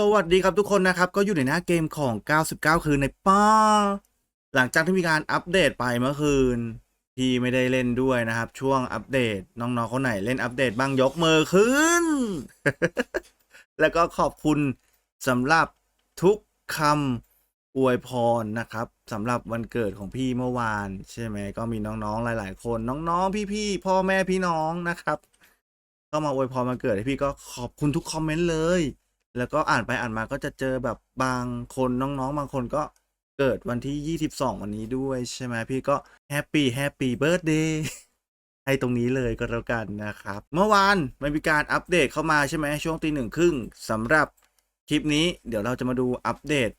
สวัสดีครับทุกคนนะครับ ก็อยู่ในหน้าเกมของ 99 คืนในป้า หลังจากที่มีการอัปเดตไปเมื่อคืนพี่ไม่ได้เล่นด้วยนะครับ ช่วงอัปเดตน้องๆคนไหนเล่นอัปเดตบ้างยกมือขึ้น แล้วก็ขอบคุณสำหรับทุกคำอวยพรนะครับสำหรับวันเกิดของพี่เมื่อวาน ใช่ไหมก็มีน้องๆหลาย ๆ คนน้องๆพี่ๆพ่อแม่พี่น้องนะครับ ก็มาอวยพรวันเกิดให้พี่ก็ขอบคุณทุกคอมเมนต์เลย แล้วก็อ่านไปอ่านมาก็จะเจอแบบบางคนน้องๆ บางคนก็เกิดวันที่ 22 วันนี้ด้วยใช่ไหมพี่ก็แฮปปี้แฮปปี้เบิร์ดเดย์ให้ตรงนี้เลยก็แล้วกันนะครับ เมื่อวานมันมีการอัปเดตเข้ามาใช่ไหมช่วงตีหนึ่งครึ่งสำหรับคลิปนี้เดี๋ยวเราจะมาดูอัปเดต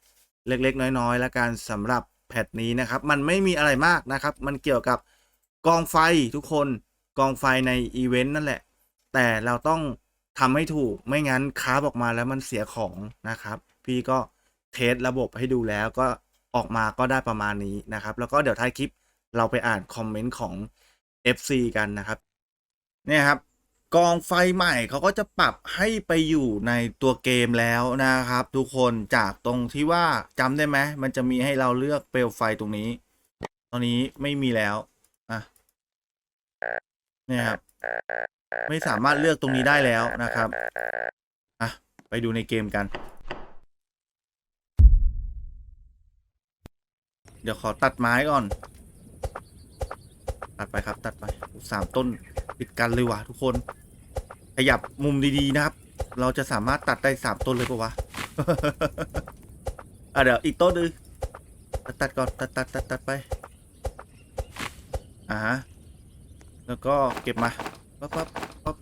เล็กๆ น้อยๆ แล้วกันสำหรับแพทนี้นะครับ มันไม่มีอะไรมากนะครับ มันเกี่ยวกับกองไฟทุกคนกองไฟในอีเวนต์นั่นแหละ แต่เราต้อง ทำให้ถูกไม่งั้นคราออกมาแล้วมันเสียของนะครับ พี่ก็เทสระบบให้ดูแล้วก็ออกมาก็ได้ประมาณนี้นะครับ แล้วก็เดี๋ยวท้ายคลิปเราไปอ่านคอมเมนต์ของ FC กันนะครับเนี่ยครับกองไฟใหม่เขาก็จะปรับให้ไปอยู่ในตัวเกมแล้วนะครับ ทุกคนจากตรงที่ว่าจำได้ไหมมันจะมีให้เราเลือกเปลวไฟตรงนี้ ตอนนี้ไม่มีแล้วอะเนี่ยครับ ไม่สามารถเลือกตรงนี้ได้แล้วนะครับอะไปดูในเกมกัน เดี๋ยวขอตัดไม้ก่อน ตัดไปครับ ตัดไปสามต้นติดกันเลยว่ะทุกคน ขยับมุมดีๆนะครับ เราจะสามารถตัดได้สามต้นเลยปะวะอะเดี๋ยวอีกต้นหนึงตัดตัดก่อนตัดตัดตัดตัดไปอ่าฮะแล้วก็เก็บมา ปั๊บปั๊บปั๊บ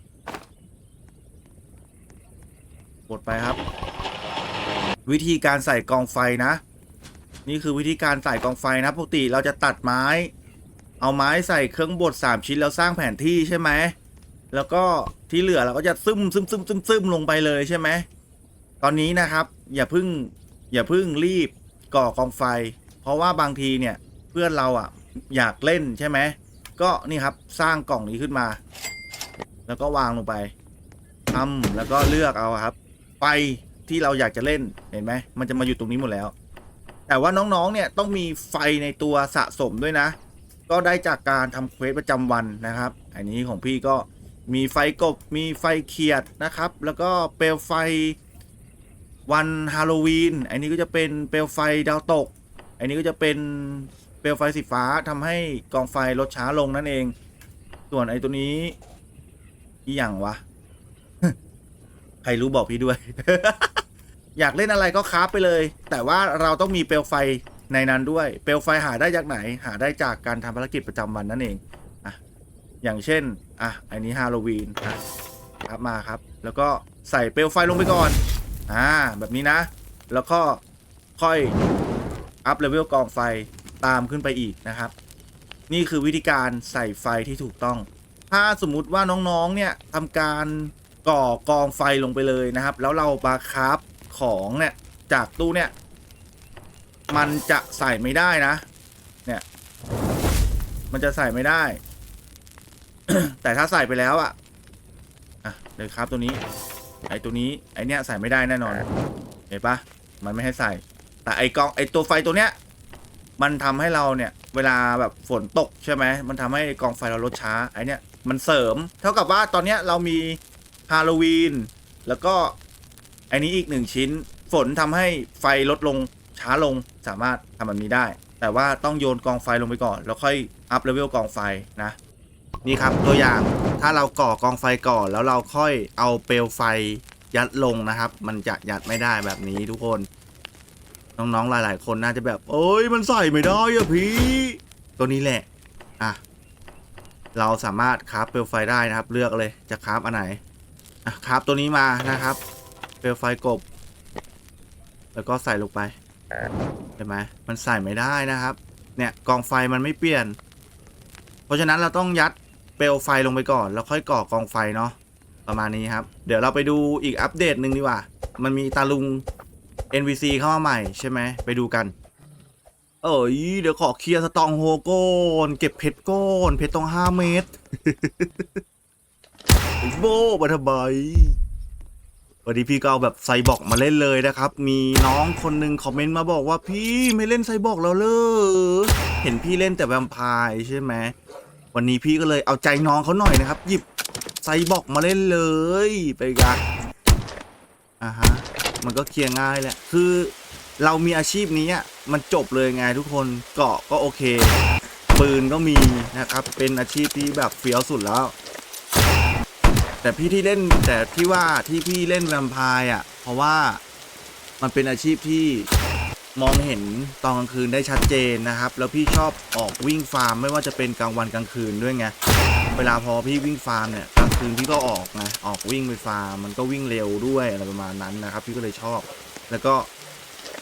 กดไปครับ วิธีการใส่กองไฟนะ นี่คือวิธีการใส่กองไฟนะปกติเราจะตัดไม้ เอาไม้ใส่เครื่องบดสามชิ้นแล้วสร้างแผนที่ใช่ไหมแล้วก็ที่เหลือเราก็จะซึมซึมซึมซึมซึมลงไปเลยใช่ไหมตอนนี้นะครับ อย่าเพึ่งอย่าเพึ่งรีบก่อกองไฟ เพราะว่าบางทีเนี่ยเพื่อนเราอะอยากเล่นใช่ไหมก็นี่ครับสร้างกล่องนี้ขึ้นมา แล้วก็วางลงไปทำแล้วก็เลือกเอาครับไฟที่เราอยากจะเล่นเห็นไหมมันจะมาอยู่ตรงนี้หมดแล้ว แต่ว่าน้องๆเนี่ยต้องมีไฟในตัวสะสมด้วยนะ ก็ได้จากการทำเควสประจำวันนะครับ อันนี้ของพี่ก็มีไฟกบมีไฟเขียดนะครับ แล้วก็เปลวไฟวันฮาโลวีนอันนี้ก็จะเป็นเปลวไฟดาวตก อันนี้ก็จะเป็นเปลวไฟสีฟ้าทำให้กองไฟลดช้าลงนั่นเอง ส่วนไอ้ตัวนี้ อีหยังวะ ใครรู้บอกพี่ด้วย อยากเล่นอะไรก็คราฟไปเลย แต่ว่าเราต้องมีเปลวไฟในนั้นด้วย เปลวไฟหาได้จากไหน หาได้จากการทำภารกิจประจำวันนั่นเองอะอย่างเช่น อะ อันนี้ฮาโลวีนนะครับมาครับ แล้วก็ใส่เปลวไฟลงไปก่อน อ่า แบบนี้นะ แล้วก็ค่อยอัพเลเวลกองไฟตามขึ้นไปอีกนะครับ นี่คือวิธีการใส่ไฟที่ถูกต้อง ถ้าสมมุติว่าน้องๆ เนี่ยทำการก่อกองไฟลงไปเลยนะครับ แล้วเราบาคราฟของเนี่ยจากตู้เนี่ย มันจะใส่ไม่ได้นะ เนี่ย มันจะใส่ไม่ได้ แต่ถ้าใส่ไปแล้วอะอะเดี๋ยวครับตัวนี้ ไอตัวนี้ไอเนี้ยใส่ไม่ได้แน่นอน เห็นปะมันไม่ให้ใส่ แต่ไอกองไอตัวไฟตัวเนี้ยมันทำให้เราเนี่ย เวลาแบบฝนตกใช่ไหม มันทำให้กองไฟเราลดช้า ไอเนี้ย มันเสริม เท่ากับว่าตอนเนี้ยเรามีฮาโลวีนแล้วก็ไอันนี้อีกหนึ่งชิ้น ฝนทำให้ไฟลดลงช้าลงสามารถทำแบบนี้ได้ แต่ว่าต้องโยนกองไฟลงไปก่อน แล้วค่อยอัพเลเวลกองไฟนะ นี่ครับตัวอย่างถ้าเราก่อกองไฟก่อน แล้วเราค่อยเอาเปลวไฟยัดลงนะครับ มันจะยัดไม่ได้แบบนี้ทุกคน น้องๆหลาย ๆ คนน่าจะแบบเอ้ยมันใส่ไม่ได้อะพี่ ตัวนี้แหละ อะ เราสามารถคราฟเปลวไฟได้นะครับ เลือกเลยจะคราฟอันไหนคราฟตัวนี้มานะครับ เปลวไฟกบ แล้วก็ใส่ลงไปเห็นไหมมันใส่ไม่ได้นะครับ เนี่ยกองไฟมันไม่เปลี่ยน เพราะฉะนั้นเราต้องยัดเปลวไฟลงไปก่อน แล้วค่อยก่อกองไฟเนาะประมาณนี้ครับ เดี๋ยวเราไปดูอีกอัปเดตหนึ่งดีกว่า มันมีตาลุง NVC เข้ามาใหม่ใช่ไหมไปดูกัน เอ้ยเดี๋ยวขอเคลียร์สตองโฮโกนเก็บเพชรก้อนเพชรต้องห้าเมตรโบมาทำไมวันนี้พี่ก็เอาแบบไซบอร์กมาเล่นเลยนะครับ มีน้องคนหนึงคอมเมนต์มาบอกว่าพี่ไม่เล่นไซบอร์กแล้วเลยเห็นพี่เล่นแต่แวมไพร์ใช่ไหมวันนี้พี่ก็เลยเอาใจน้องเขาหน่อยนะครับ หยิบไซบอร์กมาเล่นเลยไปกันอ่าฮะมันก็เคลียร์ง่ายแหละคือ เรามีอาชีพนี้มันจบเลยไงทุกคนเกาะก็โอเค ปืนก็มีนะครับ เป็นอาชีพที่แบบเฟี้ยวสุดแล้ว แต่พี่ที่เล่นแต่ที่ว่าที่พี่เล่นแวมไพร์อะ เพราะว่ามันเป็นอาชีพที่มองเห็นตอนกลางคืนได้ชัดเจนนะครับ แล้วพี่ชอบออกวิ่งฟาร์ม ไม่ว่าจะเป็นกลางวันกลางคืนด้วยไงเวลาพอพี่วิ่งฟาร์มเนี่ยกลางคืนพี่ก็ออกไงออกวิ่งไปฟาร์ม มันก็วิ่งเร็วด้วยอะไรประมาณนั้นนะครับ พี่ก็เลยชอบ แล้วก็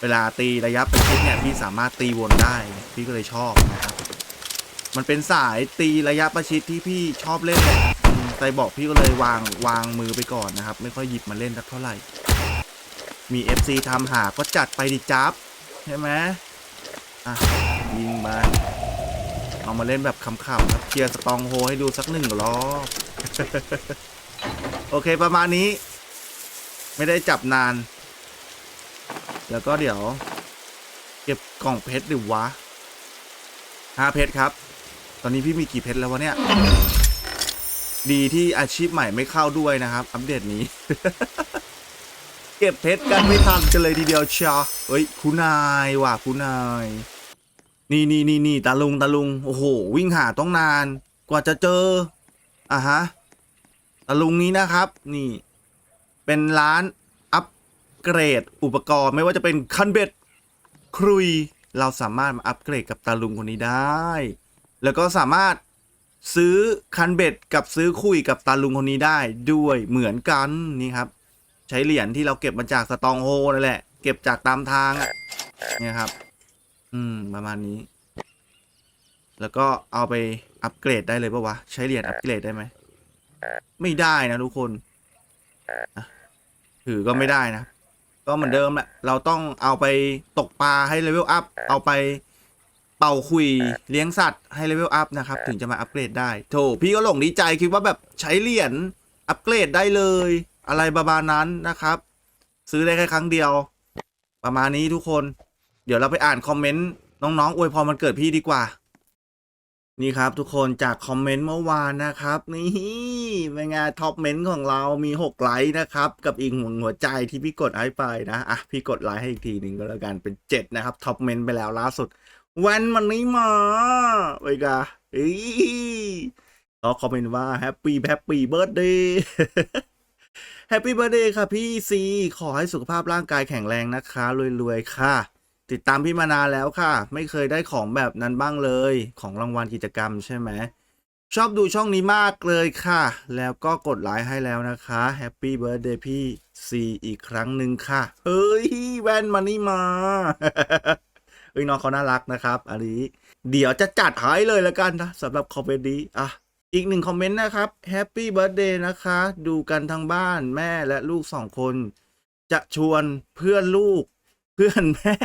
เวลาตีระยะประชิดเนี่ยพี่สามารถตีวนได้ พี่ก็เลยชอบนะครับ มันเป็นสายตีระยะประชิดที่พี่ชอบเล่นเลยอืมไซบอกพี่ก็เลยวางวางมือไปก่อนนะครับ ไม่ค่อยหยิบมาเล่นสักเท่าไหร่ มี FC ทำหาก็จัดไปดิจับใช่ไหมอะยิงมาเอามาเล่นแบบขำๆครับเคลียร์สตองโฮให้ดูสักหนึ่งรอบโอเคประมาณนี้ ไม่ได้จับนาน แล้วก็เดี๋ยว เก็บกล่องเพชรดิวะห้าเพชรครับ ตอนนี้พี่มีกี่เพชรแล้ววะเนี่ย ดีที่อาชีพใหม่ไม่เข้าด้วยนะครับ อัปเดตนี้ เก็บเพชรกันไม่ทันกันเลยทีเดียวเชียวเฮ้ยคุณนายว่ะคุณนาย นี่นี่นี่นี่ตาลุงตาลุง โอ้โห วิ่งหาต้องนาน กว่าจะเจออะฮะตาลุงนี้นะครับ นี่ เป็นร้าน เกรดอุปกรณ์ไม่ว่าจะเป็นคันเบ็ดครุย เราสามารถมาอัปเกรดกับตาลุงคนนี้ได้ แล้วก็สามารถซื้อคันเบ็ดกับซื้อคุยกับตาลุงคนนี้ได้ด้วยเหมือนกันนี่ครับ ใช้เหรียญที่เราเก็บมาจากสตองโฮนั่นแหละ เก็บจากตามทางอะเนี่ยครับ อืมประมาณนี้ แล้วก็เอาไปอัปเกรดได้เลยปะวะใช้เหรียญอัปเกรดได้ไหมไม่ได้นะทุกคนถือก็ไม่ได้นะ ก็เหมือนเดิมแหละ เราต้องเอาไปตกปลาให้เลเวลอัพ เอาไปเป่าคุยเลี้ยงสัตว์ให้เลเวลอัพนะครับ ถึงจะมาอัปเกรดได้ โถพี่ก็หลงดีใจคิดว่าแบบใช้เหรียญอัปเกรดได้เลย อะไรประมาณนั้นนะครับ ซื้อได้แค่ครั้งเดียว ประมาณนี้ทุกคน เดี๋ยวเราไปอ่านคอมเมนต์น้องๆอวยพรมันเกิดพี่ดีกว่า นี่ครับทุกคนจากคอมเมนต์เมื่อวานนะครับ นี่เป็นไงท็อปเมนต์ของเรามี 6 ไลค์นะครับ กับอีกหัวหัวใจที่พี่กดให้ไปนะอะพี่กดไลค์ให้อีกทีหนึ่งก็แล้วกันเป็น 7 นะครับท็อปเมนต์ไปแล้วล่าสุด วันมันนี้มาไปกะอีเขาคอมเมนต์ว่าแฮปปี้แฮปปี้เบิร์ดเดย์แฮปปี้เบิร์ดเดย์ค่ะพี่ซีขอให้สุขภาพร่างกายแข็งแรงนะคะรวยๆค่ะ ติดตามพี่มานานแล้วค่ะ ไม่เคยได้ของแบบนั้นบ้างเลย ของรางวัลกิจกรรมใช่ไหมชอบดูช่องนี้มากเลยค่ะ แล้วก็กดไลค์ให้แล้วนะคะแฮปปี้เบิร์ดเดย์พี่ซีอีกครั้งหนึ่งค่ะ เฮ้ย แว่นมานี่มาเฮ้ยน้องเขาน่ารักนะครับอันนี้ เดี๋ยวจะจัดให้เลยแล้วกันนะสำหรับคอมเมนต์นี้อะอีกหนึ่งคอมเมนต์นะครับแฮปปี้เบิร์ดเดย์นะคะ ดูกันทั้งบ้านแม่และลูกสองคน จะชวนเพื่อนลูก เพื่อนแม่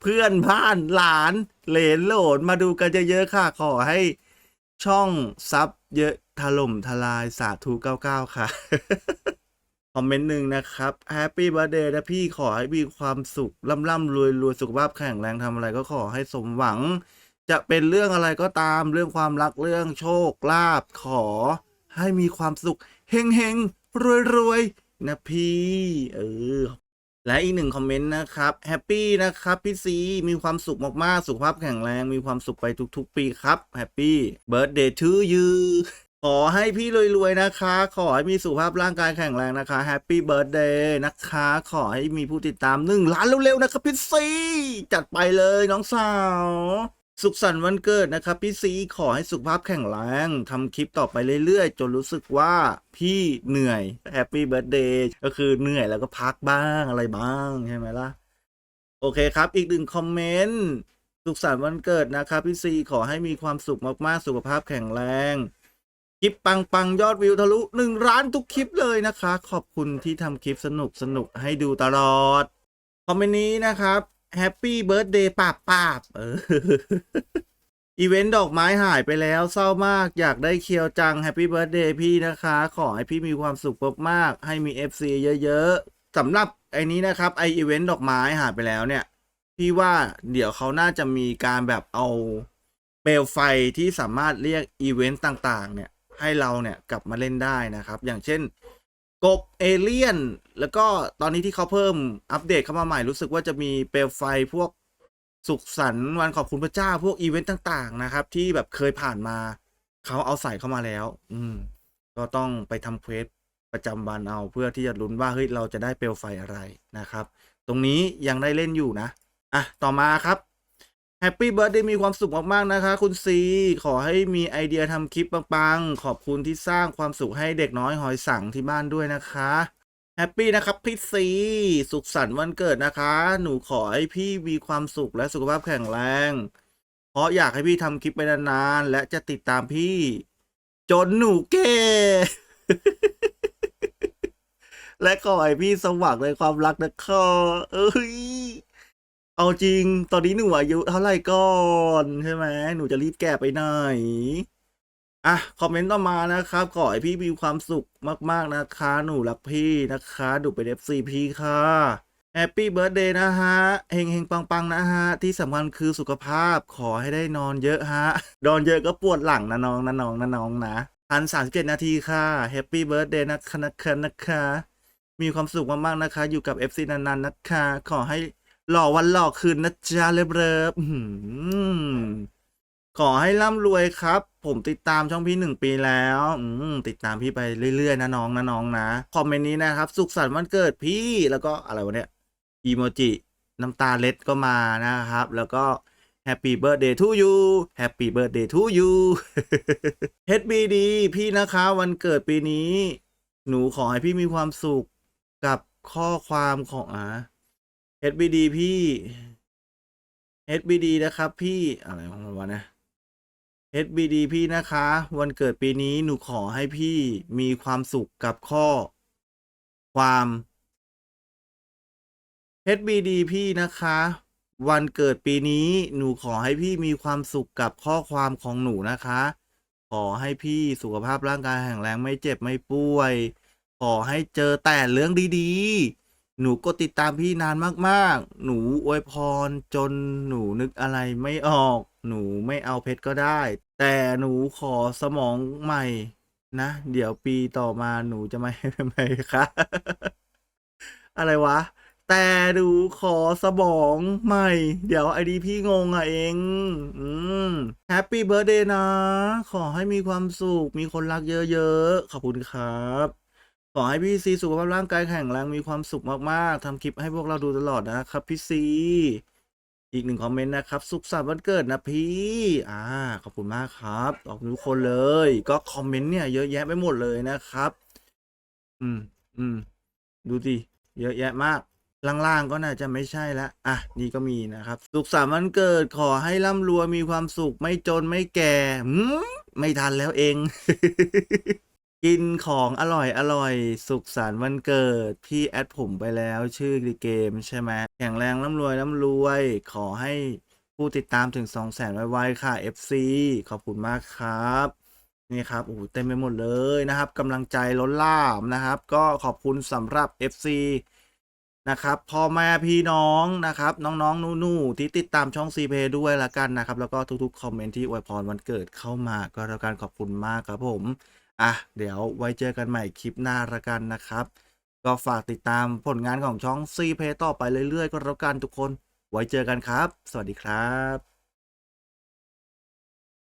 เพื่อนบ้านหลานเหลนโหลนมาดูกันเยอะๆค่ะ ขอให้ช่องซับเยอะถล่มทลายสาธุ99 ค่ะ คอมเมนต์หนึ่งนะครับแฮปปี้บ t ร์ a เดย์นะพี่ขอให้มีความสุขร่ำร่ำรวยรวยสุขภาพแข็งแรงทำอะไรก็ขอให้สมหวัง จะเป็นเรื่องอะไรก็ตามเรื่องความรักเรื่องโชคลาภขอให้มีความสุขเฮงเฮงรวยรวยนะพี่ เออ และอีกหนึ่งคอมเมนต์นะครับแฮปปี้นะครับพี่ซีมีความสุขมากๆ สุขภาพแข็งแรงมีความสุขไปทุกๆ ปีครับแฮปปี้เบิร์ดเดย์ทูยูขอให้พี่รวยๆนะคะ ขอให้มีสุขภาพร่างกายแข็งแรงนะคะแฮปปี้เบิร์ดเดย์นะคะ ขอให้มีผู้ติดตามหนึ่งล้านเร็วๆนะครับพี่ซีจัดไปเลยน้องสาว สุขสันต์วันเกิดนะครับ พี่ซีขอให้สุขภาพแข็งแรงทำคลิปต่อไปเรื่อยๆ จนรู้สึกว่าพี่เหนื่อยแฮปปี้เบิร์ดเดย์ก็คือเหนื่อยแล้วก็พักบ้างอะไรบ้างใช่ไหมล่ะ โอเคครับ อีกหนึ่งคอมเมนต์สุขสันต์วันเกิดนะครับพี่ซีขอให้มีความสุขมากๆ สุขภาพแข็งแรงคลิปปังปังๆยอดวิวทะลุหนึ่งล้านทุกคลิปเลยนะคะ ขอบคุณที่ทำคลิปสนุกสนุกๆให้ดูตลอด คอมเมนต์นี้นะครับ แฮปปี้เบิร์ดเดย์ปาบปาบเอออีเวนต์ดอกไม้หายไปแล้วเศร้ามากอยากได้เคียวจังแฮปปี้เบิร์ดเดย์พี่นะคะ ขอให้พี่มีความสุขมากๆให้มี FC เยอะๆสำหรับไอ้นี้นะครับ ไออีเวนต์ดอกไม้หายไปแล้วเนี่ย พี่ว่าเดี๋ยวเขาน่าจะมีการแบบเอาเปลวไฟที่สามารถเรียกอีเวนต์ต่างๆ เนี่ย ให้เราเนี่ยกลับมาเล่นได้นะครับ อย่างเช่น กบเอเลี่ยน แล้วก็ตอนนี้ที่เขาเพิ่มอัปเดตเข้ามาใหม่รู้สึกว่าจะมีเปลวไฟพวกสุขสันต์วันขอบคุณพระเจ้าพวกอีเวนต์ต่างๆ นะครับ ที่แบบเคยผ่านมา เขาเอาใส่เข้ามาแล้ว อืม ก็ต้องไปทำเควสประจำวันเอาเพื่อที่จะลุ้นว่าเฮ้ยเราจะได้เปลวไฟอะไรนะครับ ตรงนี้ยังได้เล่นอยู่นะอะต่อมาครับ แฮปปี้เบิร์ดได้มีความสุขมากๆนะคะ คุณซี ขอให้มีไอเดียทำคลิปปังๆ ขอบคุณที่สร้างความสุขให้เด็กน้อยหอยสังที่บ้านด้วยนะคะแฮปปี้นะครับพี่ซีสุขสันต์วันเกิดนะคะ หนูขอให้พี่มีความสุขและสุขภาพแข็งแรง เพราะอยากให้พี่ทำคลิปไปนานๆและจะติดตามพี่ จนหนูเก้และขอให้พี่สมหวังในความรักนะคะเอ้ย เอาจริง ตอนนี้หนูอายุเท่าไหร่ก่อนใช่ไหมหนูจะรีบแก่ไปไหนอะคอมเมนต์ต่อมานะครับ ขอให้พี่มีความสุขมาก ๆ นะคะ หนูรักพี่นะคะดูเป็น FC พี่ค่ะแฮปปี้เบิร์ดเดย์นะฮะเฮงเฮงปังปังนะฮะ ที่สำคัญคือสุขภาพขอให้ได้นอนเยอะฮะ นอนเยอะก็ปวดหลังนะน้องนะน้องนะน้องนะพันสามสิบเจ็ดนาทีค่ะแฮปปี้เบิร์ดเดย์นะคะนะคะนะคะ มีความสุขมาก ๆ นะคะ อยู่กับ FC นาน ๆ นะคะ ขอให้ หล่อวันหล่อคืนนะจ๊ะเริบๆขอให้ร่ำรวยครับ ผมติดตามช่องพี่หนึ่งปีแล้ว อืมติดตามพี่ไปเรื่อยๆนะน้องนะน้องนะคอมเมนต์นี้นะครับ สุขสันต์วันเกิดพี่แล้วก็อะไรวะเนี่ยอีโมจิน้ำตาเล็ดก็มานะครับ แล้วก็ Happy Birthday to you Happy Birthday to you HBD พี่นะคะวันเกิดปีนี้ หนูขอให้พี่มีความสุขกับข้อความของอ่า HBD พี่ HBD นะครับพี่อะไรของมันวะนะ HBD พี่นะคะ วันเกิดปีนี้หนูขอให้พี่มีความสุขกับข้อ ความ HBD พี่นะคะ วันเกิดปีนี้หนูขอให้พี่มีความสุขกับข้อความของหนูนะคะ ขอให้พี่สุขภาพร่างกายแข็งแรงไม่เจ็บไม่ป่วย ขอให้เจอแต่เรื่องดีๆ หนูก็ติดตามพี่นานมากๆ หนูอวยพรจนหนูนึกอะไรไม่ออก หนูไม่เอาเพชรก็ได้ แต่หนูขอสมองใหม่นะ เดี๋ยวปีต่อมาหนูจะไม่ไม่คะอะไรวะ แต่หนูขอสมองใหม่ เดี๋ยวไอดีพี่งงอะเอง อืมแฮปปี้เบิร์ดเดย์นะ ขอให้มีความสุข มีคนรักเยอะๆ ขอบคุณครับ ขอให้พี่ซีสุขภาพร่างกายแข็งแรงมีความสุขมากๆทำคลิปให้พวกเราดูตลอดนะครับพี่ซี อีกหนึ่งคอมเมนต์นะครับ สุขสันต์วันเกิดนะพี่ อ่า ขอบคุณมากครับ ขอบคุณทุกคนเลย ก็คอมเมนต์เนี่ยเยอะแยะไปหมดเลยนะครับ อืม อืม ดูสิเยอะแยะมาก ล่างๆก็น่าจะไม่ใช่ละ อะ นี่ก็มีนะครับ สุขสันต์วันเกิด ขอให้ร่ำรวยมีความสุข ไม่จนไม่แก่หืม ไม่ทันแล้วเอง กินของอร่อยอร่อย สุขสันต์วันเกิด พี่แอดผมไปแล้วชื่อเกมใช่ไหมแข็งแรงร่ำรวยร่ำรวย ขอให้ผู้ติดตามถึง2 0 0แสนไวๆค่ะ FC ขอบคุณมากครับ นี่ครับโอ้เต็มไปหมดเลยนะครับกำลังใจล้นหลามนะครับ ก็ขอบคุณสำหรับ FC นะครับพ่อแม่พี่น้องนะครับ น้องๆหนู่ที่ติดตามช่อง c p ด้วยละกันนะครับ แล้วก็ทุกๆคอมเมนต์ที่อวยพรวันเกิดเข้ามาก็แล้วกันขอบคุณมากครับผม อะเดี๋ยวไว้เจอกันใหม่คลิปหน้าละกันนะครับ ก็ฝากติดตามผลงานของช่อง c p ต่อไปเรื่อยๆ ก็แล้วกันทุกคน ไว้เจอกันครับ สวัสดีครับ